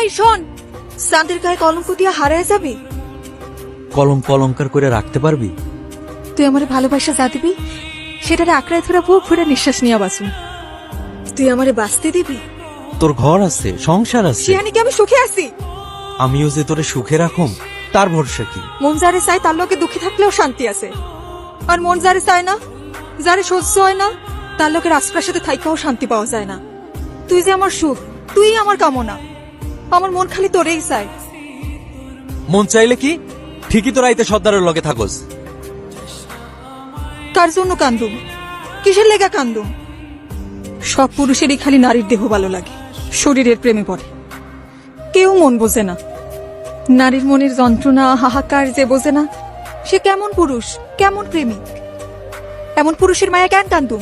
এই শোন। চাঁদের গায়ে কলঙ্ক দিয়া হারায় যাবি? কলম কলঙ্কার করে রাখতে পারবি? তুই আমার ভালোবাসা যা দিবি সেটারে আঁকড়ায় ধরে বুক ভরে নিঃশ্বাস নিয়ে বাসুন তুই আমারে বাঁচতে দিবি? তোর ঘর আছে সংসার আছে। শিয়ানি কি আমি সুখে আছি? আমিও যে তোরে সুখে রাখুম তার ভরসা কি? মন যারে চায় তার লোকে দুঃখী থাকলেও শান্তি আছে। আর মন যারে চায় না যারে সহ্য হয় না তার লোকের আশপাশে থাইকাও শান্তি পাওয়া যায় না। তুই যে আমার সুখ তুই আমার কামনা। আমার মন খালি তোরেই চায়। মন চাইলে কি? ঠিকই তোরা আইতে সর্দারের লগে থাকোস। কার জন্য কান্দুম? কিসের লেগা কান্দুম? সব পুরুষেরই খালি নারীর দেহ ভালো লাগে শরীরের প্রেমে পড়ে। কেউ মন বোঝে না। নারীর মনের যন্ত্রণা হাহাকার যে বোঝে না সে কেমন পুরুষ কেমন প্রেমিক? এমন পুরুষের মায়া কেন কান্দুম?